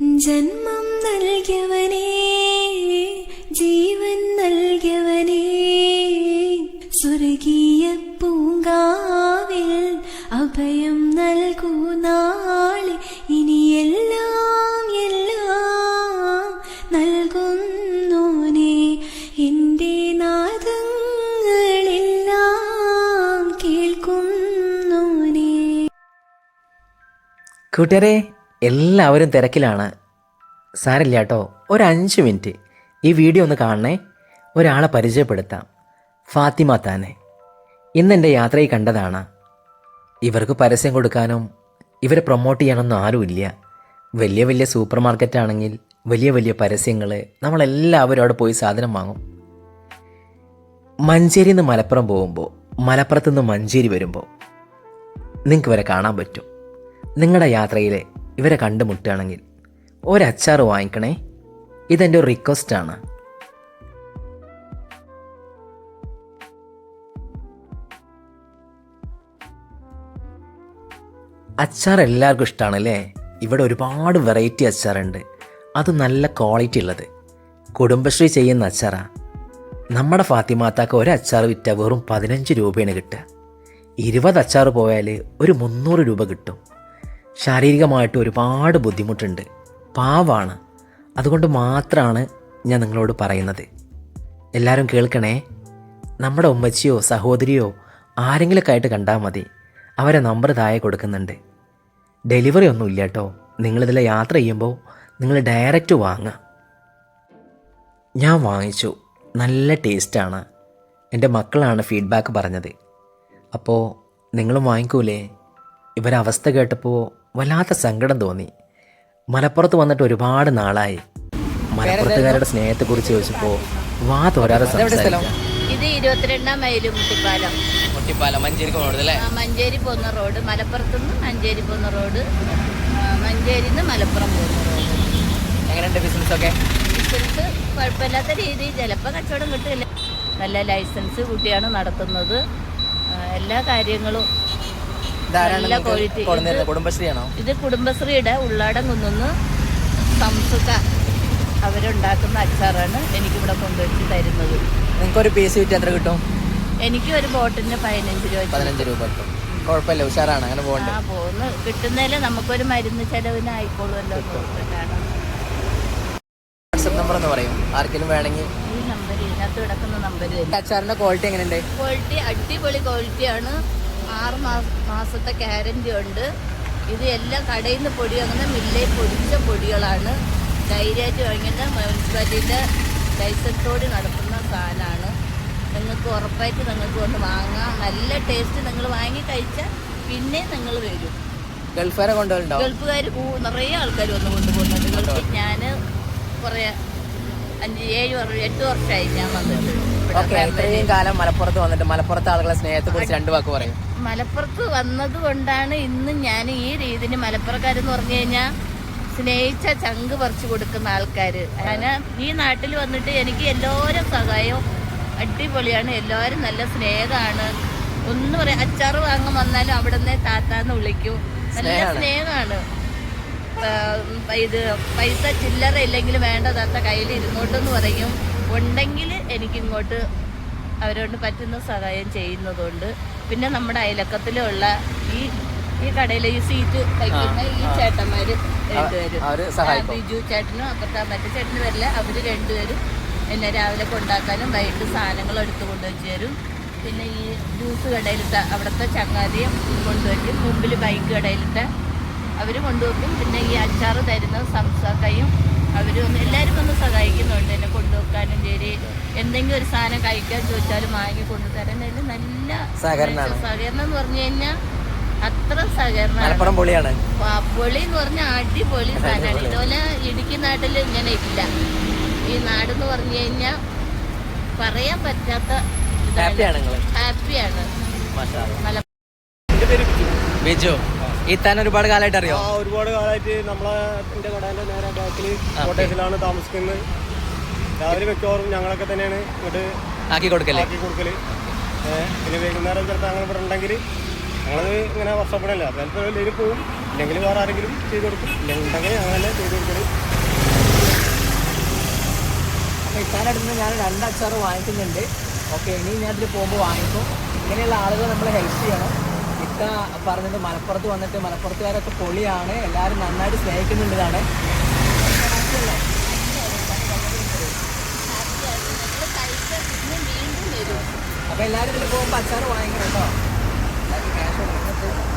ജന്മം നൽകിയവനേ ജീവൻ നൽകിയവനേ സ്വർഗീയ പൂങ്കാവിൽ അഭയം നൽകൂ നാളെ. ഇനി എല്ലാം എല്ലാം നൽകുന്നോനെ എന്റെ നാദങ്ങളെല്ലാം കേൾക്കുന്നോനെ. കൂട്ടുകാരെ എല്ലാവരും തിരക്കിലാണ്. സാരില്ല കേട്ടോ. ഒരു അഞ്ച് മിനിറ്റ്. ഈ വീഡിയോ ഒന്ന് കാണണേ. ഒരാളെ പരിചയപ്പെടുത്താം. ഫാത്തിമ താനെ. ഇന്ന് എന്റെ യാത്രയിൽ കണ്ടതാണ്. ഇവർക്ക് പരസ്യം കൊടുക്കാനും ഇവരെ പ്രൊമോട്ട് ചെയ്യാനൊന്നും ആരുമില്ല. വലിയ വലിയ സൂപ്പർ മാർക്കറ്റ് ആണെങ്കിൽ വലിയ വലിയ പരസ്യങ്ങൾ നമ്മളെല്ലാവരും അവിടെ പോയി സാധനം വാങ്ങും. മഞ്ചേരി നിന്ന് മലപ്പുറം പോകുമ്പോൾ മലപ്പുറത്ത് നിന്ന് മഞ്ചേരി വരുമ്പോൾ നിങ്ങൾക്ക് ഇവരെ കാണാൻ പറ്റും. നിങ്ങളുടെ യാത്രയിൽ ഇവരെ കണ്ടുമുട്ടുകയാണെങ്കിൽ ഒരച്ചാർ വാങ്ങിക്കണേ. ഇതെന്റെ ഒരു റിക്വസ്റ്റാണ് അച്ചാർ എല്ലാവർക്കും ഇഷ്ടമാണല്ലേ ഇവിടെ ഒരുപാട് വെറൈറ്റി അച്ചാറുണ്ട്. അത് നല്ല ക്വാളിറ്റി ഉള്ളത്. കുടുംബശ്രീ ചെയ്യുന്ന അച്ചാറാ. നമ്മുടെ ഫാത്തിമാത്താക്ക് ഒരു അച്ചാർ വിറ്റ വെറും പതിനഞ്ച് രൂപയാണ് കിട്ടുക. ഇരുപത് അച്ചാർ പോയാൽ ഒരു മുന്നൂറ് രൂപ കിട്ടും. ശാരീരികമായിട്ട് ഒരുപാട് ബുദ്ധിമുട്ടുണ്ട്. പാവാണ്. അതുകൊണ്ട് മാത്രമാണ് ഞാൻ നിങ്ങളോട് പറയുന്നത്. എല്ലാവരും കേൾക്കണേ? നമ്മുടെ ഉമ്മച്ചിയോ സഹോദരിയോ ആരെങ്കിലുമൊക്കെ ആയിട്ട് കണ്ടാൽ മതി. അവരെ നമ്പർ താഴെ കൊടുക്കുന്നുണ്ട്. ഡെലിവറി ഒന്നും ഇല്ല കേട്ടോ നിങ്ങളിതിലെ യാത്ര ചെയ്യുമ്പോൾ നിങ്ങൾ ഡയറക്റ്റ് വാങ്ങുക ഞാൻ വാങ്ങിച്ചു. നല്ല ടേസ്റ്റാണ്. എന്റെ മക്കളാണ് ഫീഡ്ബാക്ക് പറഞ്ഞത്. അപ്പോൾ നിങ്ങളും വാങ്ങിക്കൂലേ? ഇവരെ അവസ്ഥ കേട്ടപ്പോൾ വല്ലാത്ത സങ്കടം തോന്നി. മലപ്പുറത്ത് വന്നിട്ട് ഒരുപാട് നാളായി. മലപ്പുറത്തുകാരുടെ സ്നേഹത്തെക്കുറിച്ച് ചോദിച്ചപ്പോൾ വാ തോരാതെ സംസാരിക്കാം. ഇത് ഇരുപത്തിരണ്ടാം മൈൽ മുട്ടിപ്പാലം. മുട്ടിപ്പാലം മഞ്ചേരിക്ക് പോകണത് ആ, മഞ്ചേരി പോകുന്ന റോഡ്. മലപ്പുറത്ത് നിന്ന് മഞ്ചേരി പോകുന്ന റോഡ്. മഞ്ചേരിയിൽ നിന്ന് മലപ്പുറം പോകുന്ന റോഡ്. എങ്ങനെയുണ്ട് ബിസിനസ്സൊക്കെ ലൈസൻസ് കുഴപ്പമില്ലാത്ത രീതിയിൽ. ചിലപ്പോൾ കച്ചവടം കിട്ടില്ല നല്ല ലൈസൻസ് കൂട്ടിയാണ് നടത്തുന്നത്. എല്ലാ കാര്യങ്ങളും നല്ല ക്വാളിറ്റി കുടുംബശ്രീയാണോ? ഇത് കുടുംബശ്രീയുടെ ഉള്ളാടം കുന്നുന്ന് സംസുക അവരുണ്ടാക്കുന്ന അച്ചാറാണ് എനിക്കിവിടെ കൊണ്ടുവച്ച് തരുന്നത്. നിങ്ങൾക്കൊരു പീസ് വിറ്റ് എത്ര കിട്ടും? എനിക്ക് ഒരു ബോട്ടിന് പതിനഞ്ച് രൂപ പതിനഞ്ച് രൂപ കിട്ടും കുഴപ്പമില്ല ഉഷാറാണ് അങ്ങനെ പോകണ്ട ആ പോകുന്ന കിട്ടുന്നതിൽ നമുക്കൊരു മരുന്ന് ചെലവിന് ആയിക്കോളുമല്ലോ എന്ന് ഓർത്തിട്ടാണ് വാട്സപ്പ് നമ്പർ എന്ന് പറയും. ആർക്കെങ്കിലും വേണമെങ്കിൽ ഈ നമ്പർ ഇതിനകത്ത് കിടക്കുന്ന നമ്പർ അച്ചാറിന്റെ ക്വാളിറ്റി എങ്ങനെയുണ്ട്? ക്വാളിറ്റി അടിപൊളി ക്വാളിറ്റിയാണ് ആറ് മാസ മാസത്തെ ഗ്യാരണ്ടി ഉണ്ട്. ഇത് എല്ലാം കടയിൽ നിന്ന് പൊടി വാങ്ങുന്ന മില്ലിൽ പൊടിച്ച പൊടികളാണ്. ധൈര്യമായിട്ട് വാങ്ങുന്ന മുനിസിപ്പാലിറ്റിന്റെ ലൈസൻസോട് നടത്തുന്ന സാധനമാണ്. നിങ്ങൾക്ക് ഉറപ്പായിട്ട് നിങ്ങൾക്ക് വന്ന് വാങ്ങാം. നല്ല ടേസ്റ്റ് നിങ്ങൾ വാങ്ങി കഴിച്ചാൽ പിന്നെ നിങ്ങൾ വരും. ഗൾഫുകാരെ കൊണ്ടുപോകലുണ്ടോ? ഗൾഫുകാർ നിറയെ ആൾക്കാർ വന്ന് കൊണ്ടുപോകുന്നുണ്ട്. ഗൾഫിൽ ഞാൻ കുറേ അഞ്ച് ഏഴ് വർഷം എട്ട് വർഷമായി ഞാൻ വന്നിട്ട് ഇവിടെ ഓക്കെ ഇത്രയും കാലം മലപ്പുറത്ത് വന്നിട്ട് മലപ്പുറത്തെ ആളുകളെ സ്നേഹത്തെ കുറിച്ച് രണ്ട് വാക്ക് പറയും. മലപ്പുറത്ത് വന്നത് കൊണ്ടാണ് ഇന്ന് ഞാൻ ഈ രീതിയിൽ മലപ്പുറക്കാരെന്ന് പറഞ്ഞു കഴിഞ്ഞാൽ സ്നേഹിച്ച ചങ്ക് പറിച്ചു കൊടുക്കുന്ന ആൾക്കാർ അങ്ങനെ ഈ നാട്ടിൽ വന്നിട്ട് എനിക്ക് എല്ലാവരും സഹായവും അടിപൊളിയാണ് എല്ലാവരും നല്ല സ്നേഹമാണ്. ഒന്ന് പറയാം അച്ചാറ് വാങ്ങാൻ വന്നാലും അവിടെ നിന്ന് താത്താന്ന് വിളിക്കും. നല്ല സ്നേഹമാണ്. ഇത് പൈസ ചില്ലറ ഇല്ലെങ്കിൽ വേണ്ട താത്ത കയ്യിൽ ഇരുന്നോട്ടെന്ന് പറയും. ഉണ്ടെങ്കിൽ എനിക്കിങ്ങോട്ട് അവരോട് പറ്റുന്ന സഹായം ചെയ്യുന്നതുകൊണ്ട്. പിന്നെ നമ്മുടെ അയലക്കത്തിലുള്ള ഈ ഈ കടയിലെ ഈ സീറ്റ് കഴിക്കുന്ന ഈ ചേട്ടന്മാര് രണ്ടുപേരും. ബിജു ചേട്ടനും അപ്പുറത്തെ മറ്റേ ചേട്ടന് വരില്ല. അവർ രണ്ടുപേരും എന്നെ രാവിലെ കൊണ്ടാക്കാനും വൈകിട്ട് സാധനങ്ങൾ എടുത്ത് കൊണ്ടുവച്ച് തരും. പിന്നെ ഈ ജ്യൂസ് കടയിലിട്ട അവിടുത്തെ ചങ്ങാതിയും കൊണ്ടുവയ്ക്കും മുമ്പിൽ ബൈക്ക് കടയിലിട്ട അവർ കൊണ്ടുവെക്കും. പിന്നെ ഈ അച്ചാറ് തരുന്ന സംസാക്കയും അവർ ഒന്ന് എല്ലാവരും വന്ന് സഹായിക്കുന്നുണ്ട്. എന്നെ കൊണ്ടുവെക്കാനും ശരി. എന്തെങ്കിലും ഒരു സാധനം കഴിക്കാൻ ചോദിച്ചാലും വാങ്ങി കൊണ്ടുതരാൻ നല്ല സഹകരണം സഹകരണം എന്ന് പറഞ്ഞു കഴിഞ്ഞാൽ അത്ര സഹകരണം പൊളിയാണ്. പൊളി എന്ന് പറഞ്ഞാൽ അടിപൊളി സാധനമാണ്. ഇതുപോലെ ഇടുക്കി നാട്ടിൽ ഇങ്ങനെ ഇല്ല. ഈ നാട് എന്ന് പറഞ്ഞു കഴിഞ്ഞാൽ പറയാൻ പറ്റാത്ത ഹാപ്പിയാണ് ഹാപ്പിയാണ് മല ബിജു. ഇത്താൻ ഒരുപാട് കാലമായിട്ട് അറിയോ? ആ ഒരുപാട് കാലമായിട്ട് നമ്മളെ എന്റെ കടേന്റെ നേരെ ബാക്കിൽ ഹോട്ടേഴ്സിലാണ് കോട്ടേഴ്സിലാണ് താമസിക്കുന്നത്. രാവിലെ മിക്കവാറും ഞങ്ങളൊക്കെ തന്നെയാണ് ഇങ്ങോട്ട് ആക്കി കൊടുക്കൽ. ആക്കി കൊടുക്കൽ. പിന്നെ വൈകുന്നേരം ചിലപ്പോൾ അങ്ങനെ ഇവിടെ ഉണ്ടെങ്കിൽ ഞങ്ങളത് ഇങ്ങനെ വർഷപ്പെടില്ല ചിലപ്പോൾ എല്ലാവരും പോവും. ഇല്ലെങ്കിൽ വേറെ ആരെങ്കിലും ചെയ്ത് കൊടുക്കും. ഇല്ലെങ്കിൽ ഉണ്ടെങ്കിൽ അങ്ങനെ ചെയ്ത് കൊടുക്കൽ. ഇത്താനടുത്ത് ഞാൻ രണ്ട് അച്ചാർ വാങ്ങിക്കുന്നുണ്ട്. ഓക്കെ ഇനി ഞാൻ ഇതിൽ പോകുമ്പോൾ വാങ്ങിക്കും. ഇങ്ങനെയുള്ള ആളുകൾ നമ്മൾ ഹെൽപ്പ് ചെയ്യണം. ഇത്ത പറഞ്ഞത് മലപ്പുറത്ത് വന്നിട്ട് മലപ്പുറത്തുകാരൊക്കെ പൊളിയാണ്. എല്ലാവരും നന്നായിട്ട് സ്നേഹിക്കുന്നുണ്ടതാണ് അപ്പൊ എല്ലാവരും ഇതിൽ പോകുമ്പോൾ അച്ചാറ് വാങ്ങിക്കണം കേട്ടോ. കൊടുക്കണം.